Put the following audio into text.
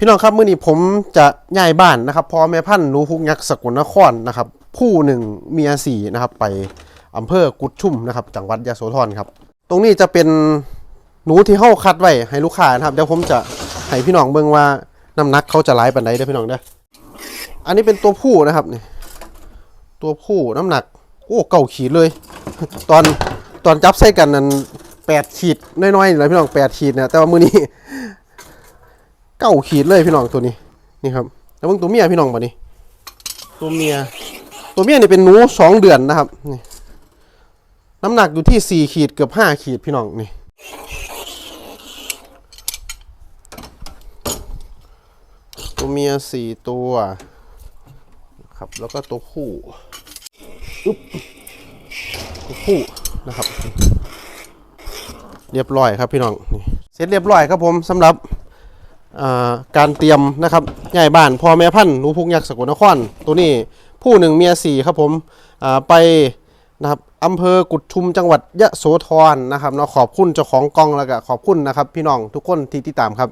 พี่น้องครับเมื้อนี้ผมจะย้ายบ้านนะครับพอแม่พันธุ์หนูพุกยักษ์สกลนครนะครับผู้หนึ่งเมียสี่นะครับ ไปอำเภอกุดชุ่มนะครับจังหวัดยะโสธรครับ ตรงนี้จะเป็นหนูที่เฮาคัดไว้ให้ลูกค้านะครับเดี๋ยวผมจะให้พี่น้องเบิ่งว่าน้ำหนักเขาจะหลายปานใดเด้อพี่น้องเด้ออันนี้เป็นตัวผู้นะครับนี่ตัวผู้น้ำหนัก โอ้เก่าขีดเลย ตอนตอนจับใส่กันนั้นแปดขีดน้อยๆนี่แหละพี่น้องแปดขีดนะแต่ว่ามือนี้ เก้าขีดเลยพี่น้องตัวนี้นี่ครับแล้วเบิ่งตัวเมียพี่น้องบ่นี้ตัวเมีย ตัวเมียนี่เป็นหนูสองเดือนนะครับนี่น้ำหนักอยู่ที่สี่ขีดเกือบห้าขีดพี่น้องนี่ตัวเมียสี่ตัวครับแล้วก็ตัวผู้อุ๊บตัวผู้นะครับ เรียบร้อยครับพี่น้องนี่เสร็จเรียบร้อยครับผมสำหรับอ่า การเตรียมนะครับย้ายบ้านพ่อแม่พันธุ์หนูพุกยักษ์สกลนครตัวนี้ผู้หนึ่งเมียสี่ครับผมไปนะครับอำเภอกุดชุมจังหวัดยะโสธรนะครับเนาะขอบคุณเจ้าของกล้องแล้วก็ขอบคุณนะครับ พี่น้องทุกคนที่ติดตามครับ